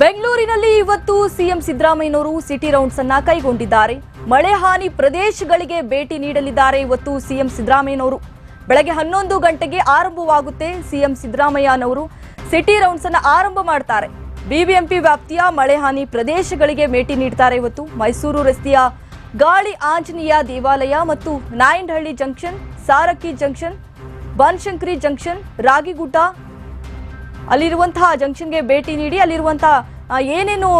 ಬೆಂಗಳೂರಿನಲ್ಲಿ ಇವತ್ತು ಸಿಎಂ ಸಿದ್ದರಾಮಯ್ಯನವರು ಸಿಟಿ ರೌಂಡ್ಸ್ ಅನ್ನ ಕೈಗೊಂಡಿದ್ದಾರೆ. ಮಳೆ ಹಾನಿ ಪ್ರದೇಶಗಳಿಗೆ ಭೇಟಿ ನೀಡಲಿದ್ದಾರೆ ಇವತ್ತು ಸಿಎಂ ಸಿದ್ದರಾಮಯ್ಯನವರು. ಬೆಳಗ್ಗೆ ಹನ್ನೊಂದು ಗಂಟೆಗೆ ಆರಂಭವಾಗುತ್ತೆ ಸಿಎಂ ಸಿದ್ದರಾಮಯ್ಯನವರು. ಸಿಟಿ ರೌಂಡ್ಸ್ ಅನ್ನ ಆರಂಭ ಮಾಡ್ತಾರೆ. ಬಿಬಿಎಂಪಿ ವ್ಯಾಪ್ತಿಯ ಮಳೆ ಹಾನಿ ಪ್ರದೇಶಗಳಿಗೆ ಭೇಟಿ ನೀಡ್ತಾರೆ ಇವತ್ತು. ಮೈಸೂರು ರಸ್ತೆಯ ಗಾಳಿ ಆಂಜನೇಯ ದೇವಾಲಯ ಮತ್ತು Nayandahalli junction, Sarakki junction, Banashankari junction, Ragigudda ಅಲ್ಲಿರುವಂತಹ ಜಂಕ್ಷನ್ಗೆ ಭೇಟಿ ನೀಡಿ ಅಲ್ಲಿರುವಂತಹ ಆ, ಏನೇನು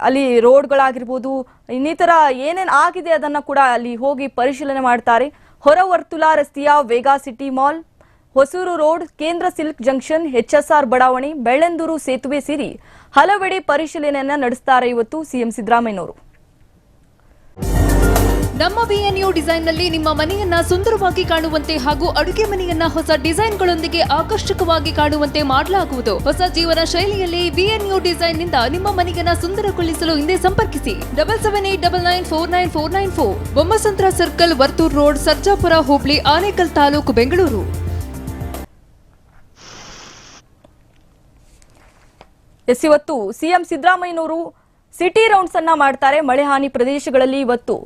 ಅಲ್ಲಿ ರೋಡ್ಗಳಾಗಿರ್ಬೋದು ಇನ್ನಿತರ ಏನೇನು ಆಗಿದೆ ಅದನ್ನು ಕೂಡ ಅಲ್ಲಿ ಹೋಗಿ ಪರಿಶೀಲನೆ ಮಾಡ್ತಾರೆ. ಹೊರವರ್ತುಲ ರಸ್ತೆಯ Vega City Mall Hosur road ಕೇಂದ್ರ ಸಿಲ್ಕ್ ಜಂಕ್ಷನ್ ಎಚ್ಎಸ್ಆರ್ ಬಡಾವಣೆ ಬೆಳ್ಳಂದೂರು ಸೇತುವೆ ಸೇರಿ ಹಲವೆಡೆ ಪರಿಶೀಲನೆಯನ್ನ ನಡೆಸ್ತಾರೆ ಇವತ್ತು ಸಿಎಂ ಸಿದ್ದರಾಮಯ್ಯನವರು. ನಮ್ಮ ಬಿಎನ್ಯು ಡಿಸೈನ್ನಲ್ಲಿ ನಿಮ್ಮ ಮನೆಯನ್ನ ಸುಂದರವಾಗಿ ಕಾಣುವಂತೆ ಹಾಗೂ ಅಡುಗೆ ಮನೆಯನ್ನ ಹೊಸ ಡಿಸೈನ್ಗಳೊಂದಿಗೆ ಆಕರ್ಷಕವಾಗಿ ಕಾಣುವಂತೆ ಮಾಡಲಾಗುವುದು. ಹೊಸ ಜೀವನ ಶೈಲಿಯಲ್ಲಿ ಬಿಎನ್ಯು ಡಿಸೈನ್ನಿಂದ ನಿಮ್ಮ ಮನೆಯನ್ನ ಸುಂದರಗೊಳಿಸಲು ಹಿಂದೆ ಸಂಪರ್ಕಿಸಿ. Double seven eight double nine four nine four nine four. Bommasandra circle, Varthur road, Sarjapur, Hubli, Anekal taluk, Bengaluru. Yes, ಇವತ್ತು ಸಿಎಂ ಸಿದ್ದರಾಮಯ್ಯನವರು ಸಿಟಿ ರೌಂಡ್ಸ್ ಅನ್ನ ಮಾಡ್ತಾರೆ. ಮಳೆ ಹಾನಿ ಪ್ರದೇಶಗಳಲ್ಲಿ ಇವತ್ತು.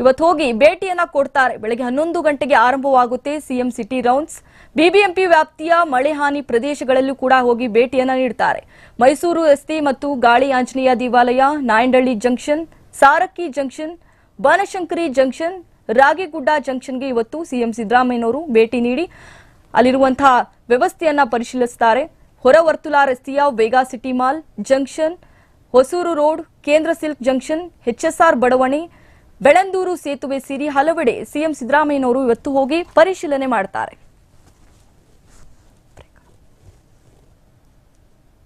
ಇವತ್ತು ಹೋಗಿ ಭೇಟಿಯನ್ನ ಕೊಡ್ತಾರೆ. ಬೆಳಗ್ಗೆ ಹನ್ನೊಂದು ಗಂಟೆಗೆ ಆರಂಭವಾಗುತ್ತೆ ಸಿಎಂ ಸಿಟಿ ರೌಂಡ್ಸ್. ಬಿಬಿಎಂಪಿ ವ್ಯಾಪ್ತಿಯ ಮಳೆ ಹಾನಿ ಪ್ರದೇಶಗಳಲ್ಲೂ ಕೂಡ ಹೋಗಿ ಭೇಟಿಯನ್ನ ನೀಡ್ತಾರೆ. ಮೈಸೂರು ರಸ್ತೆ ಮತ್ತು ಗಾಳಿ ಆಂಜನೇಯ ದೇವಾಲಯ Nayandahalli junction, Sarakki junction, Banashankari junction, Ragigudda ಜಂಕ್ಷನ್ಗೆ ಇವತ್ತು ಸಿಎಂ ಸಿದ್ದರಾಮಯ್ಯನವರು ಭೇಟಿ ನೀಡಿ ಅಲ್ಲಿರುವಂತಹ ವ್ಯವಸ್ಥೆಯನ್ನ ಪರಿಶೀಲಿಸುತ್ತಾರೆ ಹೊರವರ್ತುಲ ರಸ್ತೆಯ Vega City Mall, junction, Hosur road, ಕೇಂದ್ರ ಸಿಲ್ಕ್ ಜಂಕ್ಷನ್ ಎಚ್ಎಸ್ಆರ್ ಬಡಾವಣೆ ಬೆಳಂದೂರು ಸೇತುವೆ ಸೇರಿ ಹಲವೆಡೆ ಸಿಎಂ ಸಿದ್ದರಾಮಯ್ಯನವರು ಇವತ್ತು ಹೋಗಿ ಪರಿಶೀಲನೆ ಮಾಡ್ತಾರೆ.